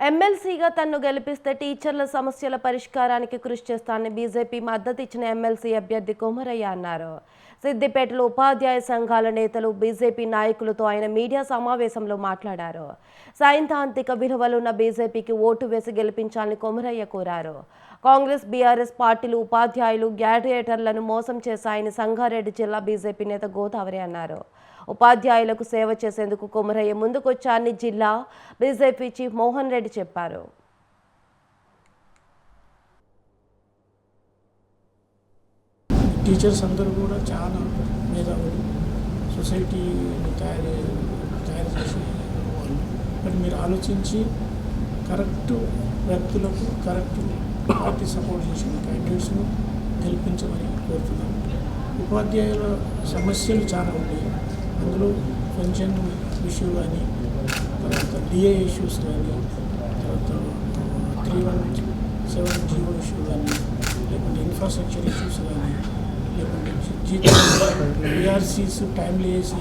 ఎమ్మెల్సీగా తన్ను గెలిపిస్తే టీచర్ల సమస్యల పరిష్కారానికి కృషి చేస్తానని బీజేపీ మద్దతు ఇచ్చిన ఎమ్మెల్సీ అభ్యర్థి కొమరయ్య అన్నారు. సిద్దిపేటలో ఉపాధ్యాయ సంఘాల నేతలు బీజేపీ నాయకులతో ఆయన మీడియా సమావేశంలో మాట్లాడారు. సైద్ధాంతిక విలువలున్న బీజేపీకి ఓటు వేసి గెలిపించాలని కొమరయ్య కోరారు. కాంగ్రెస్ బీఆర్ఎస్ పార్టీలు ఉపాధ్యాయులు గ్రాడ్యుయేటర్లను మోసం చేశాయని సంగారెడ్డి జిల్లా బీజేపీ నేత గోదావరి అన్నారు. ఉపాధ్యాయులకు సేవ చేసేందుకు కొమరయ్య ముందుకొచ్చారని జిల్లా బీజేపీ చీఫ్ మోహన్ రెడ్డి చెప్పారు. టీచర్స్ అందరూ కూడా చాలా మేధావులు. సొసైటీని తయారు తయారు చేసే వాళ్ళు. బట్ మీరు ఆలోచించి కరెక్ట్ వ్యక్తులకు కరెక్ట్ పార్టీ సపోర్ట్ చేసిన క్యాండిడేట్స్ను గెలిపించమని కోరుతున్నాను ఉపాధ్యాయుల సమస్యలు చాలా ఉన్నాయి అందులో పెన్షన్ ఇష్యూ కానీ తర్వాత డిఏ ఇష్యూస్ కానీ తర్వాత three one seven GO issue కానీ లేకుంటే ఇన్ఫ్రాస్ట్రక్చర్ ఇష్యూస్ కానీ లేకుంటే జీతం బీఆర్సీస్ టైంలో వేసి